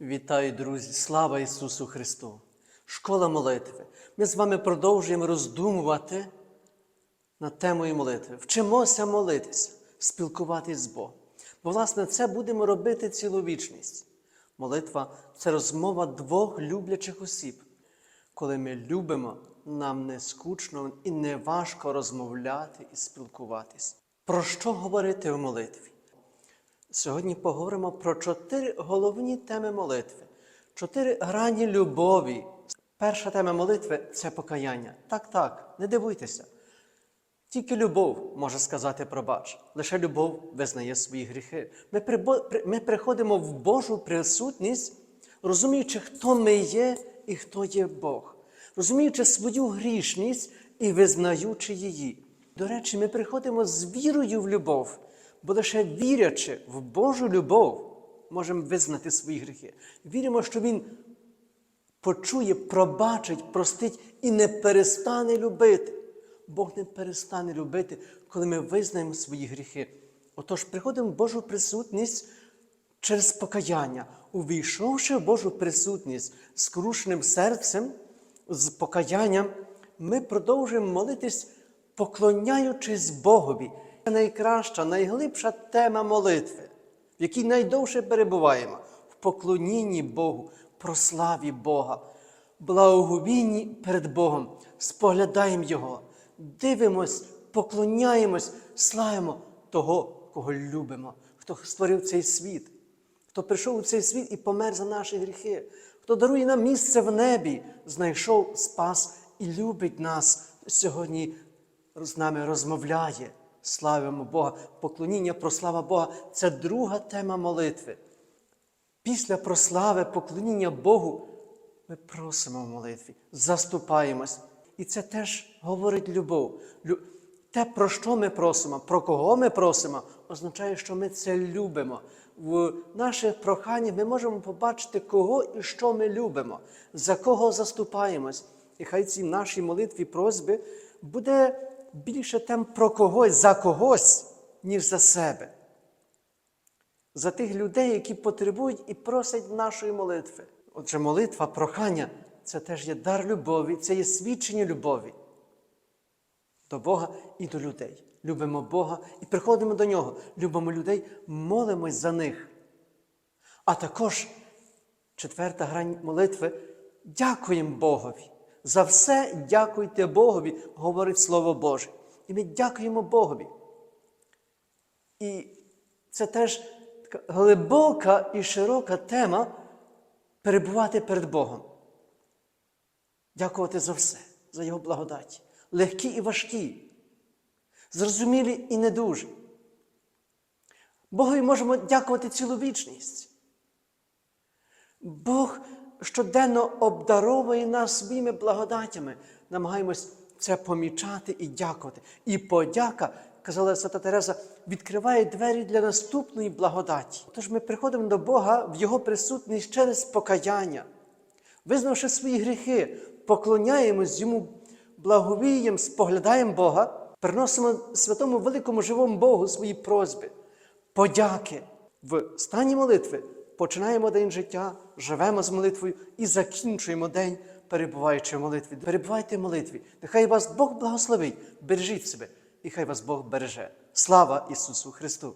Вітаю, друзі! Слава Ісусу Христу! Школа молитви. Ми з вами продовжуємо роздумувати над темою молитви. Вчимося молитися, спілкуватись з Богом. Бо, власне, це будемо робити цілу вічність. Молитва це розмова двох люблячих осіб. Коли ми любимо, нам не скучно і не важко розмовляти і спілкуватись. Про що говорити в молитві? Сьогодні поговоримо про чотири головні теми молитви, чотири грані любові. Перша тема молитви це покаяння. Так, так, не дивуйтеся. Тільки любов може сказати пробач. Лише любов визнає свої гріхи. Ми, ми приходимо в Божу присутність, розуміючи, хто ми є і хто є Бог, розуміючи свою грішність і визнаючи її. До речі, ми приходимо з вірою в любов, бо лише вірячи в Божу любов, можемо визнати свої гріхи. Віримо, що Він почує, пробачить, простить і не перестане любити. Бог не перестане любити, коли ми визнаємо свої гріхи. Отож, приходимо в Божу присутність через покаяння, увійшовши в Божу присутність з крушеним серцем, з покаянням, ми продовжуємо молитись, поклоняючись Богові. Найкраща, найглибша тема молитви, в якій найдовше перебуваємо в поклонінні Богу, прославі Бога, благоговінні перед Богом, споглядаємо Його, дивимось, поклоняємось, славимо того, кого любимо, хто створив цей світ, хто прийшов у цей світ і помер за наші гріхи, хто дарує нам місце в небі, знайшов спас і любить нас сьогодні з нами розмовляє. Славимо Бога, поклоніння, прослава Бога це друга тема молитви. Після прослави, поклоніння Богу, ми просимо в молитві, заступаємось. І це теж говорить любов. Те, про що ми просимо, про кого ми просимо, означає, що ми це любимо. В наших проханнях ми можемо побачити, кого і що ми любимо, за кого заступаємось. І хай ці наші молитві, просьби буде більше тем про когось, за когось, ніж за себе за тих людей, які потребують і просять нашої молитви. Отже, молитва, прохання це теж є дар любові, це є свідчення любові до Бога і до людей. Любимо Бога і приходимо до Нього, любимо людей, молимось за них. А також четверта грань молитви дякуємо Богові. За все дякуйте Богові, говорить Слово Боже. І ми дякуємо Богові. І це теж така глибока і широка тема перебувати перед Богом. Дякувати за все, за Його благодаті. Легкі і важкі, зрозумілі і не дуже. Богові можемо дякувати цілу вічність. Бог щоденно обдаровує нас своїми благодатями. Намагаємось це помічати і дякувати. І подяка, казала Свята Тереза, відкриває двері для наступної благодаті. Тож ми приходимо до Бога в Його присутність через покаяння, визнавши свої гріхи, поклоняємось Йому благовієм, споглядаємо Бога, приносимо святому великому живому Богу свої просьби, подяки. В стані молитви починаємо день життя, живемо з молитвою і закінчуємо день, перебуваючи в молитві. Перебувайте в молитві. Нехай вас Бог благословить, бережіть себе, і хай вас Бог береже. Слава Ісусу Христу!